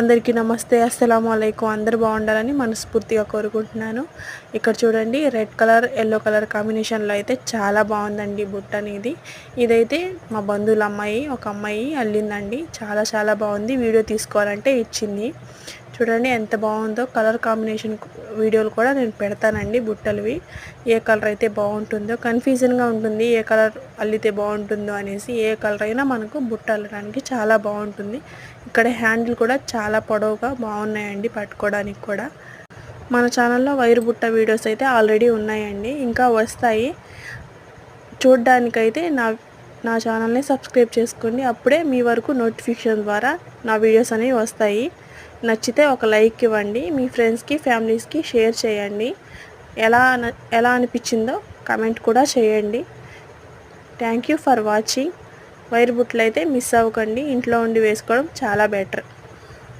అందరికీ నమస్తే అస్సలం అయికు అందరు బాగుండాలని మనస్ఫూర్తిగా కోరుకుంటున్నాను. ఇక్కడ చూడండి రెడ్ కలర్ ఎల్లో కలర్ కాంబినేషన్లో అయితే చాలా బాగుందండి బుట్ట అనేది. ఇదైతే మా బంధువుల అమ్మాయి ఒక అమ్మాయి అల్లిందండి. చాలా చాలా బాగుంది. వీడియో తీసుకోవాలంటే ఇచ్చింది. చూడండి ఎంత బాగుందో కలర్ కాంబినేషన్ వీడియోలు కూడా నేను పెడతానండి బుట్టలవి. ఏ కలర్ అయితే బాగుంటుందో కన్ఫ్యూజన్గా ఉంటుంది ఏ కలర్ అల్లితే బాగుంటుందో అనేసి ఏ కలర్ అయినా మనకు బుట్ట అల్లడానికి చాలా బాగుంటుంది. ఇక్కడ హ్యాండిల్ కూడా చాలా పొడవుగా బాగున్నాయండి పట్టుకోవడానికి కూడా. మన ఛానల్లో వైరు బుట్ట వీడియోస్ అయితే ఆల్రెడీ ఉన్నాయండి ఇంకా వస్తాయి. చూడ్డానికైతే నా నా ఛానల్ని సబ్స్క్రైబ్ చేసుకోండి అప్పుడే మీ వరకు నోటిఫికేషన్ ద్వారా నా వీడియోస్ అనేవి వస్తాయి. నచ్చితే ఒక లైక్ ఇవ్వండి మీ ఫ్రెండ్స్కి ఫ్యామిలీస్కి షేర్ చేయండి. ఎలా ఎలా అనిపించిందో కమెంట్ కూడా చేయండి. Thank you for watching. Wire బుట్లు అయితే మిస్ అవ్వకండి ఇంట్లో ఉండి వేసుకోవడం చాలా బెటర్.